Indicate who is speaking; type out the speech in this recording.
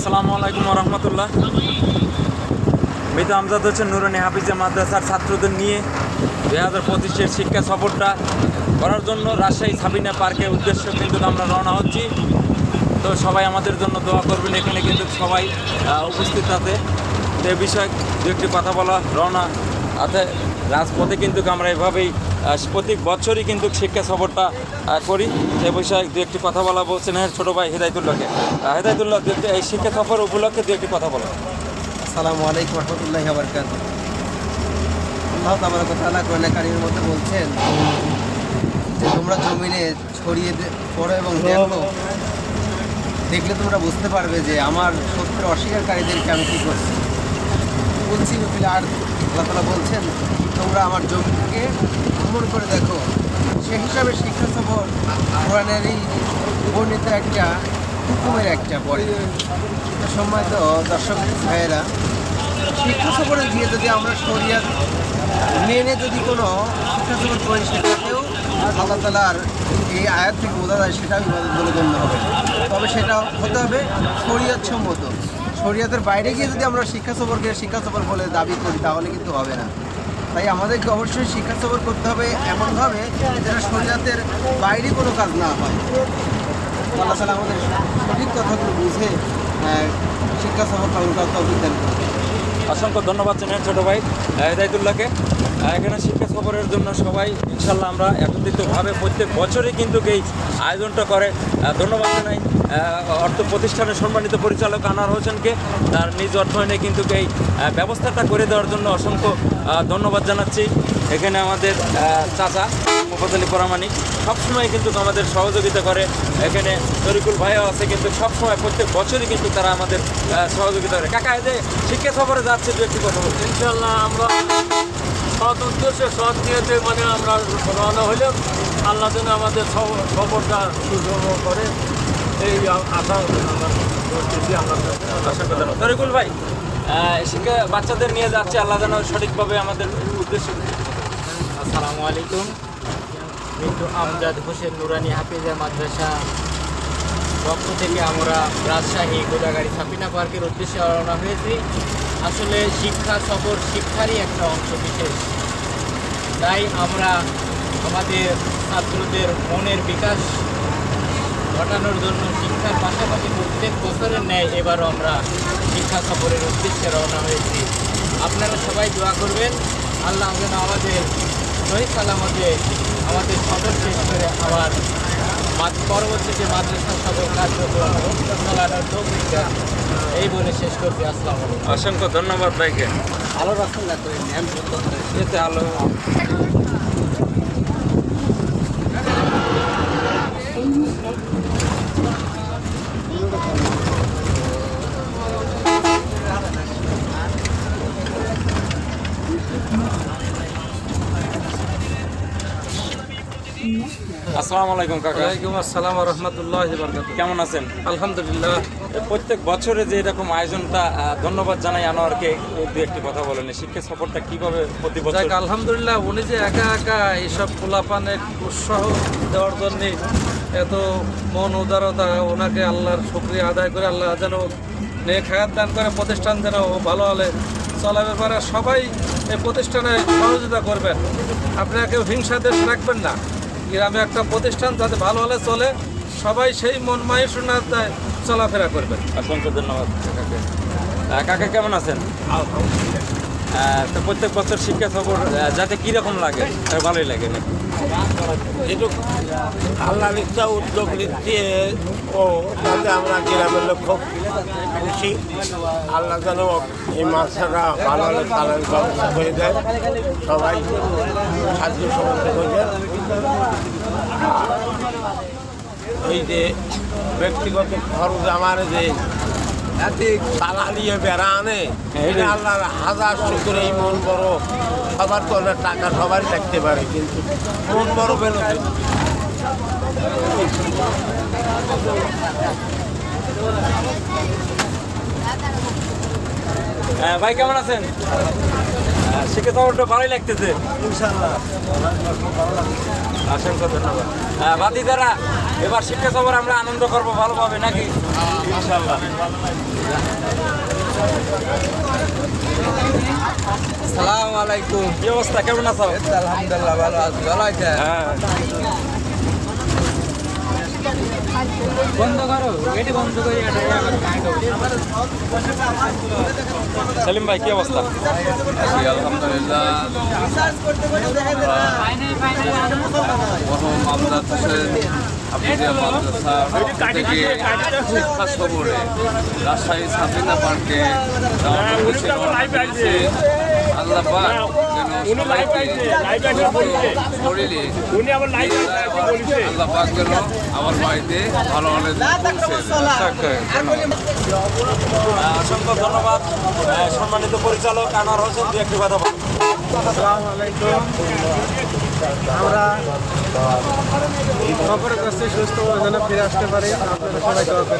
Speaker 1: আসসালামু আলাইকুম রহমতুল্লাহ। মৃত আমজাদ হচ্ছেন নুরানি হাফিজা মাদ্রাসার ছাত্রদের নিয়ে দুই হাজার পঁচিশের শিক্ষা সফরটা করার জন্য রাজশাহী সাবিনা পার্কের উদ্দেশ্য কিন্তু আমরা রওনা হচ্ছি। তো সবাই আমাদের জন্য দোয়া করবেন, এখানে কিন্তু সবাই উপস্থিত আছে। তো এ বিষয়ে দু একটি কথা বলা, রওনা আছে। রাজপথে কিন্তু আমরা এভাবেই প্রত্যেক বছরই কিন্তু শিক্ষা সফরটা করি। সে বিষয়ে দু একটি কথা বলা বলছেন হ্যাঁ ছোটো ভাই হেদায়তুল্লাহকে। হেদায়তুল্লাহ এই শিক্ষা সফর উপলক্ষে দু একটি কথা বলো।
Speaker 2: আসসালামু আলাইকুম রহমতুল্লাহ আবরকাত আল্লাহ তাআলা কোরআনে কারিমের মধ্যে বলছেন যে, তোমরা জমিনে ছড়িয়ে পড়ো এবং দেখো। দেখলে তোমরা বুঝতে পারবে যে, আমার সত্যের অস্বীকারীদেরকে আমি কী করছি? বলছি আর আল্লাহ তালা বলছেন, তোমরা আমার জমিকে ভ্রমণ করে দেখো। সে হিসাবে শিক্ষা সফর কোরআনেরই বর্ণিত একটা, হুকুমের একটা পরে সম্মানিত দর্শক ভাইয়েরা, শিক্ষা সফরে গিয়ে যদি আমরা শরিয়াত মেনে যদি কোনো শিক্ষা সফর করি সেটাকেও আল্লাহ তালার এই আয়াত থেকে বোঝা যায়, সেটাও বলে গণ্য হবে। তবে সেটা হতে হবে শরিয়াত সম্মত শরিয়াতের বাইরে গিয়ে যদি আমরা শিক্ষা সফরকে শিক্ষা সফর বলে দাবি করি, তাহলে কিন্তু হবে না তাই আমাদেরকে অবশ্যই শিক্ষা সফর করতে হবে এমনভাবে যেন শরিয়াতের বাইরে কোনো কাজ না হয় আল্লাহ তালা আমাদের সঠিক কথাগুলো বুঝে শিক্ষা সফর পালন করতে অভিজ্ঞান করুন।
Speaker 1: অসংখ্য ধন্যবাদ জানাই ছোটো ভাই হেদায়তুল্লাহকে। এখানে শিক্ষা সফরের জন্য সবাই ইনশাল্লাহ আমরা একত্রিতভাবে প্রত্যেক বছরই কিন্তু এই আয়োজনটা করে। ধন্যবাদ জানাই অর্থ প্রতিষ্ঠানের সম্মানিত পরিচালক আনার হোসেনকে। তার নিজ অর্থায়নে কিন্তু এই ব্যবস্থাটা করে দেওয়ার জন্য অসংখ্য ধন্যবাদ জানাচ্ছি। এখানে আমাদের আহ, চাচা মোফাজ্জলি পরামানিক সবসময় কিন্তু আমাদের সহযোগিতা করে। এখানে তরিকুল ভাইও আছে কিন্তু সবসময় প্রত্যেক বছরই কিন্তু তারা আমাদের সহযোগিতা করে। কাকা যে শিক্ষা সফরে যাচ্ছে দু একটি কথা বলতে
Speaker 3: ইনশাল্লাহ আমরা সৎ উদ্দেশ্যে সৎ নিয়েতে মানে আমরা রওনা হইলাম। আল্লাহ যেন আমাদের সব- সফরটা সুযোগ করে। এই আশা
Speaker 1: তরিকুল ভাই শিক্ষা বাচ্চাদের নিয়ে যাচ্ছে আল্লাহ যেন সঠিকভাবে আমাদের উদ্দেশ্য।
Speaker 4: আসসালামু আলাইকুম। মৃত্যু আমজাদ হোসেন নুরানি হাফিজা মাদ্রাসা। পক্ষ থেকে আমরা রাজশাহী গোদাগাড়ি সাপিনা পার্কের উদ্দেশ্যে রওনা হয়েছি। আসলে শিক্ষা সফর শিক্ষারই একটা অংশ বিশেষ। তাই আমরা আমাদের ছাত্রদের মনের বিকাশ ঘটানোর জন্য শিক্ষার পাশাপাশি প্রত্যেক বছরের ন্যায় এবারও আমরা শিক্ষা সফরের উদ্দেশ্যে রওনা হয়েছি। আপনারা সবাই দোয়া করবেন। আল্লাহ যেন আমাদের সহি সালামতে আমাদের সদস্য শেষ করে আবার পরবর্তী পরবর্তীতে মাদ্রাসা সফর কার্যক্রম চালানোর তৌফিক দেন। এই বলে শেষ করছি। আসসালাম
Speaker 1: অসংখ্য ধন্যবাদ ভাইকে।
Speaker 2: ভালো রাখুন না তো
Speaker 1: এতে আলো আসসালামু আলাইকুম কাকা।
Speaker 3: ওয়ালাইকুম আসসালাম রহমতুল্লাহ
Speaker 1: কেমন আছেন?
Speaker 3: আলহামদুলিল্লাহ।
Speaker 1: প্রত্যেক বছরে যে এরকম আয়োজনটা ধন্যবাদ জানাই আনোয়ারকে। দু একটি কথা বলেন শিক্ষা সফরটা কীভাবে প্রতি বছর
Speaker 3: আলহামদুলিল্লাহ উনি যে একা একা এইসব পোলাপানে উৎসাহ দেওয়ার জন্য এত মন উদারতা ওনাকে আল্লাহর শুক্রিয়া আদায় করে আল্লাহ যেন নেক হায়াত দান করে প্রতিষ্ঠান যেন ভালো হলে চলার ব্যাপারে সবাই এই প্রতিষ্ঠানে সহযোগিতা করবেন। আপনারা কেউ হিংসা দেশ রাখবেন না। গ্রামে একটা প্রতিষ্ঠান যাতে ভালো হলে চলে সবাই সেই মন মায়সনার চলাফেরা করবেন
Speaker 1: অসংখ্য ধন্যবাদ কাকা কেমন আছেন? তো প্রত্যেক বছর শিক্ষা সফর যাতে কীরকম লাগে? ভালোই লাগে নাকি?
Speaker 5: যেটু আল্লাহর ইচ্ছা উদ্যোগ নিচ্ছে ও তাতে আমরা গ্রামের লোক খুব খুশি। আল্লাহ যেন এই মাছটা ভালো ব্যবস্থা করে দেয় সবাই খাদ্য সমস্ত করে এই যে ব্যক্তিগত খরচ আমার যে এতে তালা নিয়ে বেড়া আনে এটা আল্লাহর হাজার শুক্র এই মন বড়। সবার তো টাকা সবারই থাকতে পারে কিন্তু মন বড় বেরোবে
Speaker 1: আহ, ভাই কেমন আছেন? আহ, আমার সফরটা ভালোই লাগতেছে। অসংখ্য ধন্যবাদ। হ্যাঁ দ্বারা এবার শিক্ষা সফর আমরা আনন্দ করব ভালোভাবে নাকি? ইনশাল্লাহ
Speaker 2: সালাম আলাইকুম।
Speaker 1: কি অবস্থা? কেমন আছো?
Speaker 2: আলহামদুলিল্লাহ ভালো আছি। ভালো আছে
Speaker 1: হ্যাঁ।
Speaker 4: বন্ধ করো এটি বন্ধ করে
Speaker 1: সেলিম ভাই কি অবস্থা?
Speaker 6: আলহামদুলিল্লাহ। হাফিজিয়া মাদ্রাসা থেকে শিক্ষা সফরে লাইভ আইছে লাইভ আইছে বলছে। বলিলি উনি আবার লাইভ আইছে বলছে। আল্লাহ পাক যেন আমার বাড়িতে ভালো ভালো
Speaker 1: অসংখ্য ধন্যবাদ। সম্মানিত পরিচালক আনোয়ার হোসেন দু একটি কথা বলুন।
Speaker 2: আমরা খবরের কাছে সুস্থ যেন ফিরে আসতে পারি। আপনারা সবাই